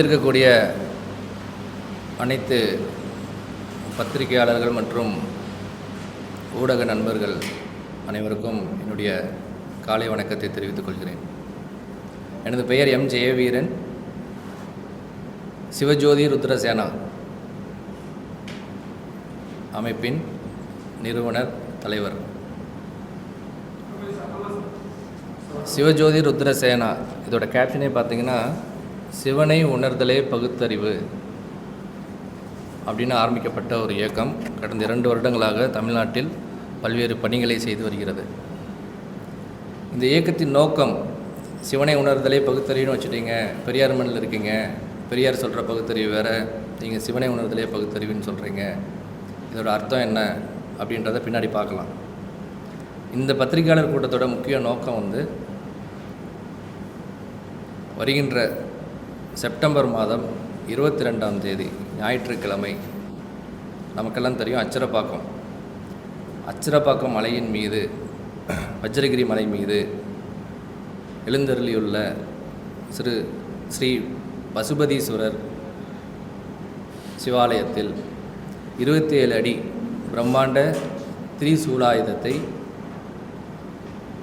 வந்திருக்கக்கூடிய அனைத்து பத்திரிகையாளர்கள் மற்றும் ஊடக நண்பர்கள் அனைவருக்கும் என்னுடைய காலை வணக்கத்தை தெரிவித்துக் கொள்கிறேன். எனது பெயர் எம். ஜெயவீரன். சிவஜோதி ருத்ரசேனா அமைப்பின் நிறுவனர் தலைவர். சிவஜோதி ருத்ரசேனா இதோட கேப்ஷனே பார்த்தீங்கன்னா சிவனை உணர்தலே பகுத்தறிவு அப்படின்னு ஆரம்பிக்கப்பட்ட ஒரு இயக்கம் கடந்த இரண்டு வருடங்களாக தமிழ்நாட்டில் பல்வேறு பணிகளை செய்து வருகிறது. இந்த இயக்கத்தின் நோக்கம் சிவனை உணர்தலே பகுத்தறிவுன்னு வச்சுட்டீங்க பெரியார் மண்ணில் இருக்கீங்க பெரியார் சொல்கிற பகுத்தறிவு வேறு நீங்கள் சிவனை உணர்தலே பகுத்தறிவுன்னு சொல்கிறீங்க இதோட அர்த்தம் என்ன அப்படின்றத பின்னாடி பார்க்கலாம். இந்த பத்திரிகையாளர் கூட்டத்தோட முக்கிய நோக்கம் வந்து வருகின்ற செப்டம்பர் மாதம் இருபத்தி ரெண்டாம் தேதி ஞாயிற்றுக்கிழமை நமக்கெல்லாம் தெரியும் அச்சரப்பாக்கம். அச்சரப்பாக்கம் மலையின் மீது வஜ்ரகிரி மலை மீது எழுந்தருளியுள்ள சிறு ஸ்ரீ பசுபதீஸ்வரர் சிவாலயத்தில் இருபத்தி ஏழு அடி பிரம்மாண்ட திரிசூலாயுதத்தை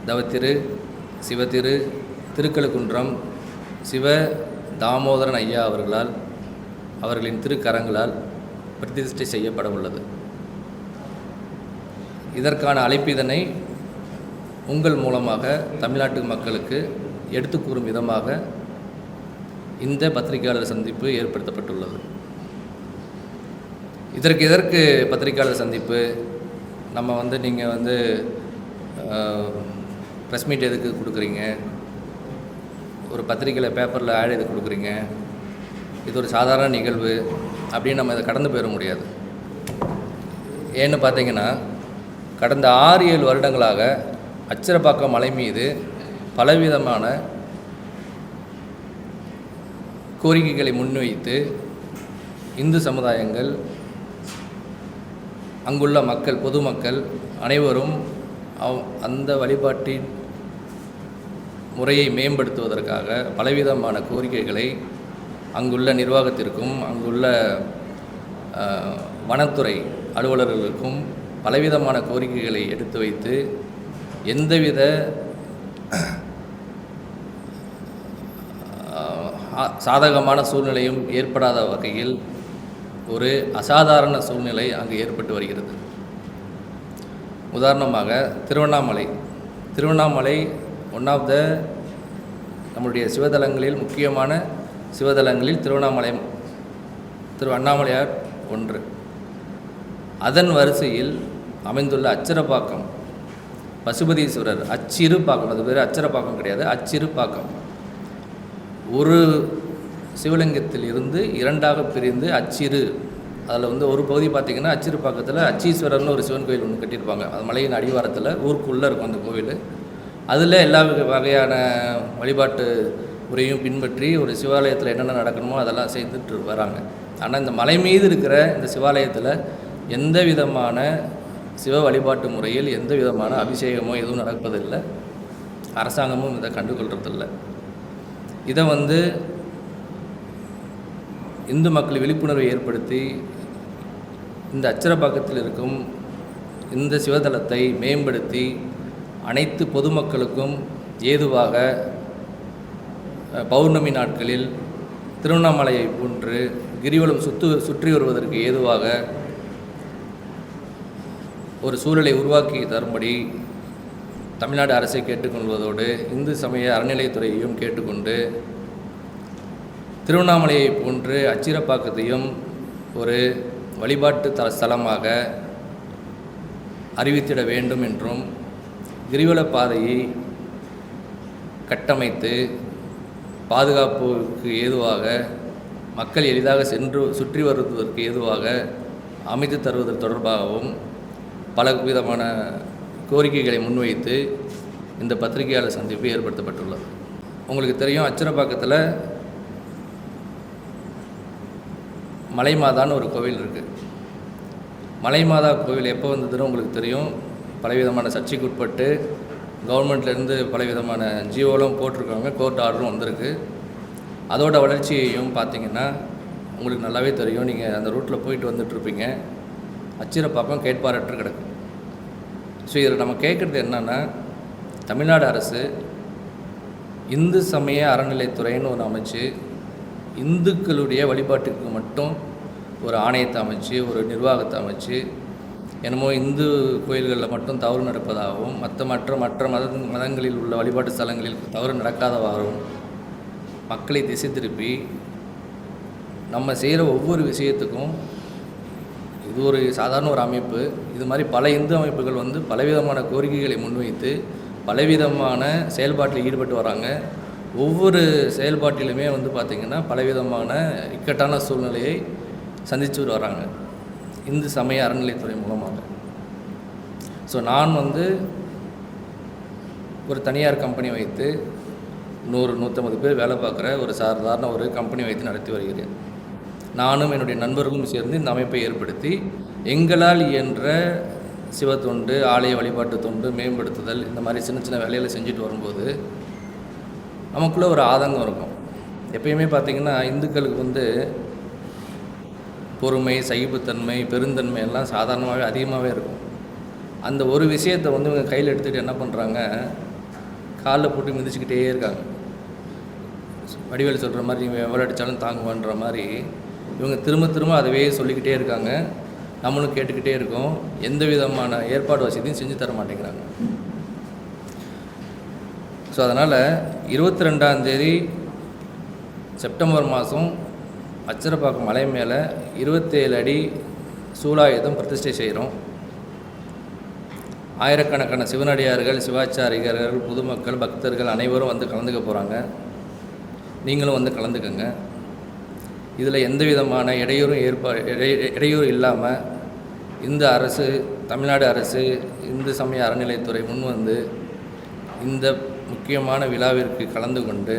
தவத்திரு சிவதிரு திருக்கழுக்குன்றம் சிவ தாமோதரன் ஐயா அவர்களால் அவர்களின் திருக்கரங்களால் பிரதிஷ்டை செய்யப்பட உள்ளது. இதற்கான அழைப்பிதனை உங்கள் மூலமாக தமிழ்நாட்டு மக்களுக்கு எடுத்து கூறும் விதமாக இந்த பத்திரிகையாளர் சந்திப்பு ஏற்படுத்தப்பட்டுள்ளது. இதற்கு எதற்கு பத்திரிகையாளர் சந்திப்பு? நம்ம வந்து நீங்கள் வந்து ப்ரெஸ் மீட் எதுக்கு கொடுக்குறீங்க? ஒரு பத்திரிக்கையில் பேப்பரில் ஆட் எதுக்கு கொடுக்குறீங்க? இது ஒரு சாதாரண நிகழ்வு. அப்படின்னு நம்ம இதை கடந்து போயிட முடியாது. ஏன்னு பார்த்தீங்கன்னா கடந்த ஆறு ஏழு வருடங்களாக அச்சரப்பாக்கம் மலை மீது பலவிதமான கோரிக்கைகளை முன்வைத்து இந்து சமுதாயங்கள் அங்குள்ள மக்கள் பொதுமக்கள் அனைவரும் அவ் அந்த வழிபாட்டின் முறையை மேம்படுத்துவதற்காக பலவிதமான கோரிக்கைகளை அங்குள்ள நிர்வாகத்திற்கும் அங்குள்ள வனத்துறை அலுவலர்களுக்கும் பலவிதமான கோரிக்கைகளை எடுத்து வைத்து எந்தவித சாதகமான சூழ்நிலையும் ஏற்படாத வகையில் ஒரு அசாதாரண சூழ்நிலை அங்கு ஏற்பட்டு வருகிறது. உதாரணமாக Tiruvannamalai. Tiruvannamalai one of the நம்முடைய சிவதலங்களில் முக்கியமான சிவதலங்களில் திருவண்ணாமலை திரு அண்ணாமலையார் ஒன்று. அதன் வரிசையில் அமைந்துள்ள அச்சரப்பாக்கம் பசுபதீஸ்வரர் அச்சிறு பாக்கம் அது பேர் அச்சரப்பாக்கம் கிடையாது அச்சிறு பாக்கம் ஒரு சிவலிங்கத்தில் இருந்து இரண்டாக பிரிந்து அச்சிறு அதில் வந்து ஒரு பகுதி பார்த்திங்கன்னா அச்சிறு பக்கத்தில் அச்சீஸ்வரர்னு ஒரு சிவன் கோயில் ஒன்று கட்டியிருப்பாங்க. அது மலையின் அடிவாரத்தில் ஊருக்குள்ளே இருக்கும் அந்த கோவில். அதில் எல்லா வகை- வகையான வழிபாட்டு முறையும் பின்பற்றி ஒரு சிவாலயத்தில் என்னென்ன நடக்கணுமோ அதெல்லாம் செய்துட்டு வராங்க. ஆனால் இந்த மலை மீது இருக்கிற இந்த சிவாலயத்தில் எந்த விதமான சிவ வழிபாட்டு முறையில் எந்த விதமான அபிஷேகமோ எதுவும் நடப்பதில்லை. அரசாங்கமும் இதை கண்டுகொள்றதில்லை. இதை வந்து இந்து மக்கள் விழிப்புணர்வை ஏற்படுத்தி இந்த அச்சரப்பாக்கத்தில் இருக்கும் இந்த சிவதலத்தை மேம்படுத்தி அனைத்து பொதுமக்களுக்கும் ஏதுவாக பௌர்ணமி நாட்களில் திருவண்ணாமலையை போன்று கிரிவலம் சுத்து சுற்றி வருவதற்கு ஏதுவாக ஒரு சூழலை உருவாக்கி தரும்படி தமிழ்நாடு அரசை கேட்டுக்கொள்வதோடு இந்து சமய அறநிலைத்துறையையும் கேட்டுக்கொண்டு திருவண்ணாமலையை போன்று அச்சிரப்பாக்கத்தையும் ஒரு வழிபாட்டு த ஸ்தலமாக அறிவித்திட வேண்டும் என்றும் கிரிவல பாதையை கட்டமைத்து பாதுகாப்புக்கு ஏதுவாக மக்கள் எளிதாக சென்று சுற்றி வருவதற்கு ஏதுவாக அமைத்து தருவது தொடர்பாகவும் பல விதமான கோரிக்கைகளை முன்வைத்து இந்த பத்திரிகையாளர் சந்திப்பு ஏற்படுத்தப்பட்டுள்ளது. உங்களுக்கு தெரியும் அச்சரப்பாக்கத்தில் மலைமாதான்னு ஒரு கோவில் இருக்குது மலைமாதா கோவில் எப்போ வந்ததுன்னு உங்களுக்கு தெரியும்? பலவிதமான சர்ச்சைக்கு உட்பட்டு கவர்மெண்ட்லேருந்து பலவிதமான ஜியோலாம் போட்டிருக்காங்க கோர்ட் ஆர்டரும் வந்திருக்கு. அதோட வளர்ச்சியையும் பார்த்தீங்கன்னா உங்களுக்கு நல்லாவே தெரியும். நீங்கள் அந்த ரூட்டில் போயிட்டு வந்துட்டுருப்பீங்க. அச்சிர பக்கம் கேட்பாரற்று கிடக்கும் ஸோ இதில் நம்ம கேட்குறது என்னென்னா தமிழ்நாடு அரசு இந்து சமய அறநிலைத்துறைன்னு ஒன்று அமைச்சு இந்துக்களுடைய வழிபாட்டுக்கு மட்டும் ஒரு ஆணையத்தை அமைச்சு ஒரு நிர்வாகத்தை அமைச்சு என்னமோ இந்து கோயில்களில் மட்டும் தவறு நடப்பதாகவும் மற்ற மற்ற மற்ற மத மதங்களில் உள்ள வழிபாட்டு ஸ்தலங்களில் தவறு நடக்காதவாறும் மக்களை திசை திருப்பி நம்ம செய்கிற ஒவ்வொரு விஷயத்துக்கும் இது ஒரு சாதாரண ஒரு அமைப்பு. இது மாதிரி பல இந்து அமைப்புகள் வந்து பலவிதமான கோரிக்கைகளை முன்வைத்து பலவிதமான செயல்பாட்டில் ஈடுபட்டு வராங்க. ஒவ்வொரு செயல்பாட்டிலுமே வந்து பார்த்திங்கன்னா பலவிதமான இக்கட்டான சூழ்நிலையை சந்திச்சு வராங்க. இந்து சமய அறநிலைத்துறை மூலமாக. ஸோ நான் வந்து ஒரு தனியார் கம்பெனி வைத்து நூறு நூற்றம்பது பேர் வேலை பார்க்குற ஒரு சாதாரண ஒரு கம்பெனி வைத்து நடத்தி வருகிறேன். நானும் என்னுடைய நண்பர்களும் சேர்ந்து இந்த அமைப்பை ஏற்படுத்தி எங்களால் இயன்ற சிவத்தொண்டு ஆலய வழிபாட்டு தொண்டு மேம்படுத்துதல் இந்த மாதிரி சின்ன சின்ன வேலைகளை செஞ்சுட்டு வரும்போது நமக்குள்ளே ஒரு ஆதங்கம் இருக்கும். எப்பயுமே பார்த்திங்கன்னா இந்துக்களுக்கு வந்து பொறுமை சகிப்புத்தன்மை பெருந்தன்மை எல்லாம் சாதாரணமாகவே அதிகமாகவே இருக்கும். அந்த ஒரு விஷயத்தை வந்து இவங்க கையில் எடுத்துகிட்டு என்ன பண்ணுறாங்க காலில் போட்டு மிதிச்சுக்கிட்டே இருக்காங்க. வடிவேல் சொல்கிற மாதிரி இவங்க எவ்வளோ அடித்தாலும் தாங்குவான்ற மாதிரி இவங்க திரும்ப திரும்ப அதவே சொல்லிக்கிட்டே இருக்காங்க. நம்மளும் கேட்டுக்கிட்டே இருக்கோம். எந்த விதமான ஏற்பாடு வசதியும் செஞ்சு தர மாட்டேங்கிறாங்க. ஸோ அதனால் இருபத்தி ரெண்டாந்தேதி செப்டம்பர் மாதம் அச்சரப்பாக்கம் மலை மேலே இருபத்தேழு அடி சூலாயுதம் பிரதிஷ்டை செய்கிறோம். ஆயிரக்கணக்கான சிவனடியார்கள் சிவாச்சாரிகர்கள் பொதுமக்கள் பக்தர்கள் அனைவரும் வந்து கலந்துக்க போகிறாங்க நீங்களும் வந்து கலந்துக்கங்க. இதில் எந்த விதமான இடையூறும் ஏற்பா இடை இடையூறு இல்லாமல் இந்த அரசு தமிழ்நாடு அரசு இந்து சமய அறநிலைத்துறை முன் வந்து இந்த முக்கியமான விழாவிற்கு கலந்து கொண்டு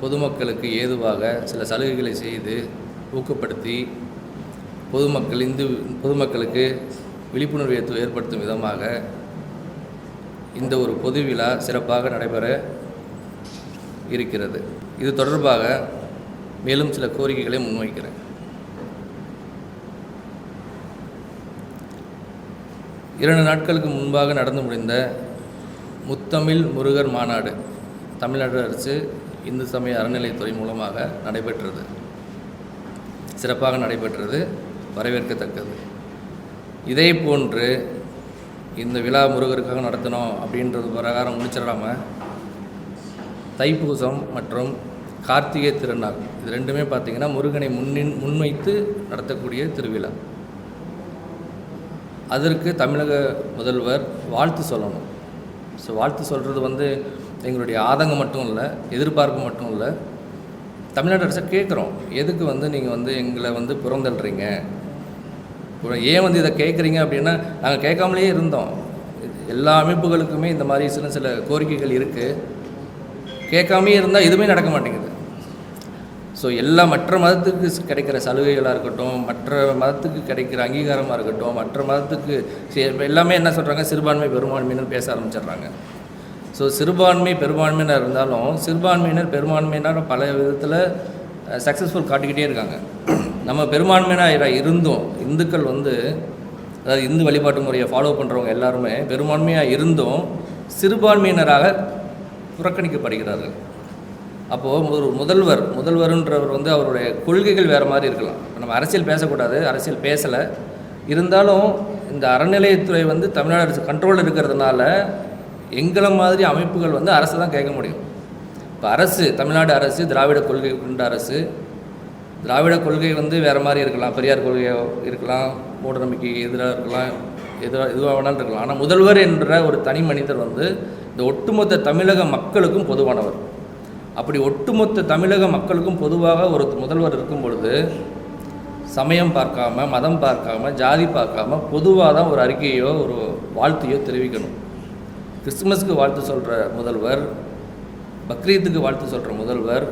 பொதுமக்களுக்கு ஏதுவாக சில சலுகைகளை செய்து ஊக்கப்படுத்தி பொதுமக்கள் இந்து பொதுமக்களுக்கு விழிப்புணர்வு ஏற்படுத்தும் விதமாக இந்த ஒரு பொது விழா சிறப்பாக நடைபெற இருக்கிறது. இது தொடர்பாக மேலும் சில கோரிக்கைகளை முன்வைக்கிறேன். இரண்டு நாட்களுக்கு முன்பாக நடந்து முடிந்த முத்தமிழ் முருகர் மாநாடு தமிழ்நாடு அரசு இந்து சமய அறநிலைத்துறை மூலமாக நடைபெற்றது. சிறப்பாக நடைபெற்றது வரவேற்கத்தக்கது. இதே போன்று இந்த விழா முருகருக்காக நடத்தணும் அப்படின்றது பிரகாரம் முடிச்சிடாமல் தைப்பூசம் மற்றும் கார்த்திகை திருநாள் இது ரெண்டுமே பார்த்திங்கன்னா முருகனை முன்னின் முன்வைத்து நடத்தக்கூடிய திருவிழா. அதற்கு தமிழக முதல்வர் வாழ்த்து சொல்லணும். ஸோ வாழ்த்து சொல்கிறது வந்து எங்களுடைய ஆதங்கம் மட்டும் இல்லை எதிர்பார்ப்பு மட்டும் இல்லை. தமிழ்நாடு அரசை கேட்குறோம். எதுக்கு வந்து நீங்கள் வந்து எங்களை வந்து புறந்தள்ளுறீங்க? ஏன் வந்து இதை கேட்குறீங்க அப்படின்னா நாங்கள் கேட்காமலே இருந்தோம். எல்லா அமைப்புகளுக்குமே இந்த மாதிரி சில சில கோரிக்கைகள் இருக்குது கேட்காமே இருந்தால் எதுவுமே நடக்க மாட்டேங்குது. ஸோ எல்லா மற்ற மதத்துக்கு கிடைக்கிற சலுகைகளாக இருக்கட்டும் மற்ற மதத்துக்கு கிடைக்கிற அங்கீகாரமாக இருக்கட்டும் மற்ற மதத்துக்கு எல்லாமே என்ன சொல்கிறாங்க சிறுபான்மை பெரும்பான்மைன்னு பேச ஆரம்பிச்சிடுறாங்க. ஸோ சிறுபான்மை பெரும்பான்மையினர் இருந்தாலும் சிறுபான்மையினர் பெரும்பான்மையினர் பல விதத்தில் சக்ஸஸ்ஃபுல் காட்டிக்கிட்டே இருக்காங்க. நம்ம பெரும்பான்மையினர் இருந்தும் இந்துக்கள் வந்து அதாவது இந்து வழிபாட்டு முறையை ஃபாலோ பண்ணுறவங்க எல்லாருமே பெரும்பான்மையாக இருந்தும் சிறுபான்மையினராக புறக்கணிக்கப்படுகிறார்கள். அப்போது ஒரு முதல்வர் முதல்வருன்றவர் வந்து அவருடைய கொள்கைகள் வேறு மாதிரி இருக்கலாம். நம்ம அரசியல் பேசக்கூடாது அரசியல் பேசலை. இருந்தாலும் இந்த அறநிலையத்துறை வந்து தமிழ்நாடு அரசு கண்ட்ரோலில் இருக்கிறதுனால எங்களை மாதிரி அமைப்புகள் வந்து அரசு தான் கேட்க முடியும். இப்போ அரசு தமிழ்நாடு அரசு திராவிட கொள்கை கொண்ட அரசு திராவிட கொள்கை வந்து வேறு மாதிரி இருக்கலாம். பெரியார் கொள்கை இருக்கலாம் மூடநம்பிக்கை எதிராக இருக்கலாம் எதுவாக எதுவாக வேணாலும் இருக்கலாம். ஆனால் முதல்வர் என்ற ஒரு தனி மனிதர் வந்து இந்த ஒட்டுமொத்த தமிழக மக்களுக்கும் பொதுவானவர். அப்படி ஒட்டுமொத்த தமிழக மக்களுக்கும் பொதுவாக ஒரு முதல்வர் இருக்கும் பொழுது சமயம் பார்க்காம மதம் பார்க்காம ஜாதி பார்க்காம பொதுவாக தான் ஒரு அறிக்கையோ ஒரு வாழ்த்தையோ தெரிவிக்கணும். கிறிஸ்துமஸ்க்கு வாழ்த்து சொல்கிற முதல்வர் பக்ரீத்துக்கு வாழ்த்து சொல்கிற முதல்வர்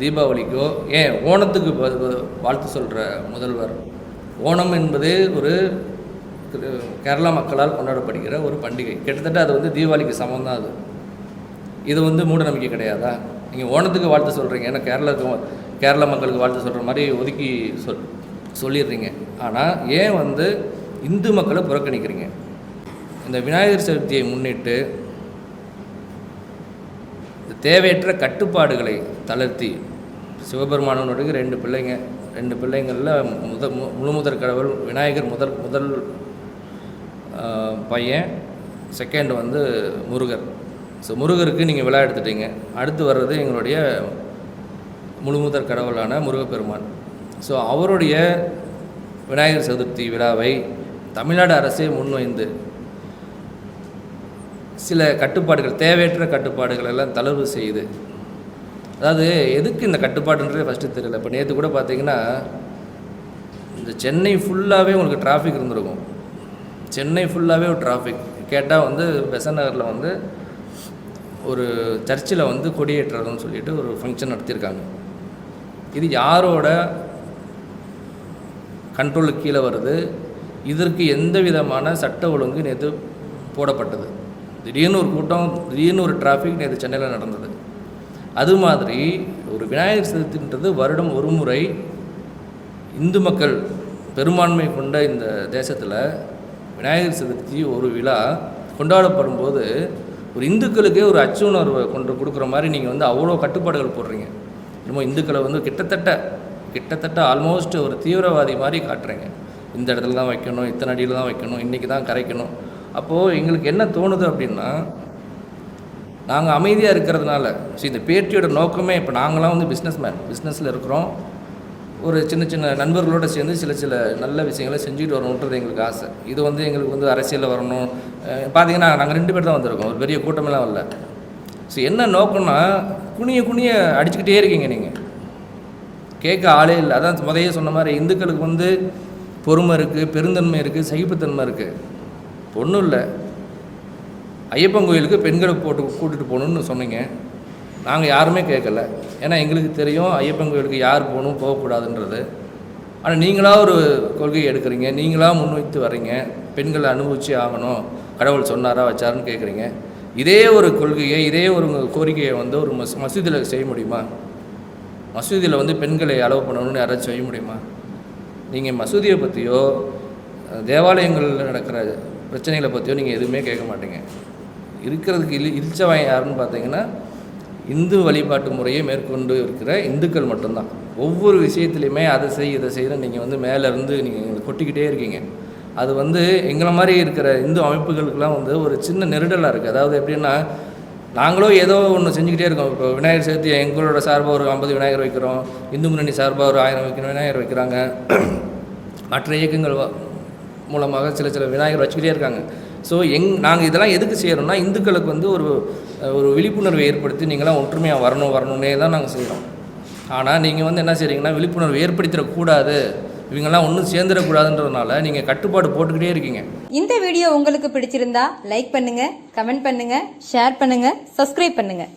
தீபாவளிக்கோ ஏன் ஓணத்துக்கு வாழ்த்து சொல்கிற முதல்வர்? ஓணம் என்பது ஒரு கேரளா மக்களால் கொண்டாடப்படுகிற ஒரு பண்டிகை. கிட்டத்தட்ட அது வந்து தீபாவளிக்கு சமம் தான் அது. இது வந்து மூடநம்பிக்கை கிடையாதா? நீங்கள் ஓணத்துக்கு வாழ்த்து சொல்கிறீங்க ஏன்னா கேரளாவுக்கு கேரள மக்களுக்கு வாழ்த்து சொல்கிற மாதிரி ஒதுக்கி சொல் சொல்லிடுறீங்க. ஆனால் ஏன் வந்து இந்து மக்களை புறக்கணிக்கிறீங்க? இந்த விநாயகர் சதுர்த்தியை முன்னிட்டு தேவையற்ற கட்டுப்பாடுகளை தளர்த்தி சிவபெருமானனுடைய ரெண்டு பிள்ளைங்க ரெண்டு பிள்ளைங்களில் முத மு- முழுமுதற் கடவுள் விநாயகர் முதல் முதல் பையன் செகண்ட் வந்து முருகர். ஸோ முருகருக்கு நீங்கள் விழா எடுத்துட்டீங்க. அடுத்து வர்றது எங்களுடைய முழுமுதற் கடவுளான முருகப்பெருமான். ஸோ அவருடைய விநாயகர் சதுர்த்தி விழாவை தமிழ்நாடு அரசே முன்வைந்து சில கட்டுப்பாடுகள் தேவையற்ற கட்டுப்பாடுகள் எல்லாம் தளர்வு செய்யுது. அதாவது எதுக்கு இந்த கட்டுப்பாடுன்றதே ஃபஸ்ட்டு தெரியல. இப்போ நேற்று கூட பார்த்தீங்கன்னா இந்த சென்னை ஃபுல்லாகவே உங்களுக்கு டிராஃபிக் இருந்திருக்கும். சென்னை ஃபுல்லாகவே ஒரு டிராஃபிக் கேட்டால் வந்து பெசன் நகரில் வந்து ஒரு சர்ச்சில் வந்து கொடியேற்றதுன்னு சொல்லிட்டு ஒரு ஃபங்க்ஷன் நடத்தியிருக்காங்க. இது யாரோட கண்ட்ரோலுக்கு கீழே வருது? இதற்கு எந்த விதமான சட்ட ஒழுங்கு நேற்று போடப்பட்டது? திடீர்னு ஒரு கூட்டம் திடீர்னு ஒரு டிராஃபிக் நேற்று சென்னையில் நடந்தது. அது மாதிரி ஒரு விநாயகர் சதுர்த்தின்றது வருடம் ஒரு முறை இந்து மக்கள் பெரும்பான்மை கொண்ட இந்த தேசத்தில் விநாயகர் சதுர்த்தி ஒரு விழா கொண்டாடப்படும் போது ஒரு இந்துக்களுக்கே ஒரு அச்சு உணர்வை கொண்டு கொடுக்குற மாதிரி நீங்கள் வந்து அவ்வளோ கட்டுப்பாடுகள் போடுறீங்க. என்னமோ இந்துக்களை வந்து கிட்டத்தட்ட கிட்டத்தட்ட ஆல்மோஸ்ட் ஒரு தீவிரவாதி மாதிரி காட்டுறீங்க. இந்த இடத்துல தான் வைக்கணும் இத்தனை அடியில் தான் வைக்கணும் இன்றைக்கி தான் கரைக்கணும். அப்போது எங்களுக்கு என்ன தோணுது அப்படின்னா நாங்கள் அமைதியாக இருக்கிறதுனால ஸோ இந்த பேட்டியோட நோக்கமே இப்போ நாங்களாம் வந்து பிஸ்னஸ் மேன் பிஸ்னஸில் இருக்கிறோம். ஒரு சின்ன சின்ன நண்பர்களோடு சேர்ந்து சில சில நல்ல விஷயங்களை செஞ்சுட்டு வரணுன்றது எங்களுக்கு ஆசை. இது வந்து எங்களுக்கு வந்து அரசியலில் வரணும். பார்த்தீங்கன்னா நாங்கள் ரெண்டு பேர் தான் வந்திருக்கோம். ஒரு பெரிய கூட்டமெல்லாம் வரல. ஸோ என்ன நோக்கம்னா குனிய குனிய அடிச்சுக்கிட்டே இருக்கீங்க நீங்கள் கேட்க ஆளே இல்லை. அதான் முதையே சொன்ன மாதிரி இந்துக்களுக்கு வந்து பொறுமை இருக்குது பெருந்தன்மை இருக்குது சகிப்புத்தன்மை இருக்குது ஒன்றும் இல்லை. ஐயப்பன் கோயிலுக்கு பெண்களை போட்டு கூட்டிகிட்டு போகணுன்னு சொன்னீங்க. நாங்கள் யாருமே கேட்கல ஏன்னா எங்களுக்கு தெரியும் ஐயப்பன் கோயிலுக்கு யார் போகணும் போகக்கூடாதுன்றது. ஆனால் நீங்களாக ஒரு கொள்கையை எடுக்கிறீங்க. நீங்களாக முன்வைத்து வர்றீங்க. பெண்களை அனுபவிச்சு ஆகணும். கடவுள் சொன்னாரா வச்சாருன்னு கேட்குறீங்க இதே ஒரு கொள்கையை இதே ஒரு கோரிக்கையை வந்து ஒரு மஸ் மசூதியில் செய்ய முடியுமா? மசூதியில் வந்து பெண்களை அலோவ் பண்ணணும்னு யாராச்சும் செய்ய முடியுமா? நீங்கள் மசூதியை பற்றியோ தேவாலயங்களில் நடக்கிற பிரச்சனைகளை பற்றியோ நீங்கள் எதுவுமே கேட்க மாட்டீங்க. இருக்கிறதுக்கு இல் இழிச்சவன் யாருன்னு பார்த்தீங்கன்னா இந்து வழிபாட்டு முறையை மேற்கொண்டு இருக்கிற இந்துக்கள் மட்டும்தான். ஒவ்வொரு விஷயத்துலையுமே அதை செய் இதை செய்யணும் நீங்கள் வந்து மேலேருந்து நீங்கள் கொட்டிக்கிட்டே இருக்கீங்க. அது வந்து எங்களை மாதிரி இருக்கிற இந்து அமைப்புகளுக்கெல்லாம் வந்து ஒரு சின்ன நெருடலாக இருக்குது அதாவது எப்படின்னா நாங்களும் ஏதோ ஒன்று செஞ்சுக்கிட்டே இருக்கோம். இப்போ விநாயகர் சதுர்த்தி எங்களோட சார்பாக ஒரு ஐம்பது விநாயகர் வைக்கிறோம். இந்து முன்னணி சார்பாக ஒரு ஆயிரம் வைக்கணும் விநாயகர் வைக்கிறாங்க. மற்ற இயக்கங்கள் மூலமாக சில சில விநாயகர் வச்சுக்கிட்டே இருக்காங்க. ஸோ எங் நாங்கள் இதெல்லாம் எதுக்கு செய்கிறோம்னா இந்துக்களுக்கு வந்து ஒரு ஒரு விழிப்புணர்வை ஏற்படுத்தி நீங்களாம் ஒற்றுமையாக வரணும் வரணுன்னே தான் நாங்கள் செய்கிறோம் ஆனால் நீங்கள் வந்து என்ன செய்கிறீங்கன்னா விழிப்புணர்வு ஏற்படுத்திடக்கூடாது. இவங்கெல்லாம் ஒன்றும் சேர்ந்துடக்கூடாதுன்றதுனால நீங்கள் கட்டுப்பாடு போட்டுக்கிட்டே இருக்கீங்க. இந்த வீடியோ உங்களுக்கு பிடிச்சிருந்தா லைக் பண்ணுங்கள் கமெண்ட் பண்ணுங்கள் ஷேர் பண்ணுங்கள் சப்ஸ்கிரைப் பண்ணுங்கள்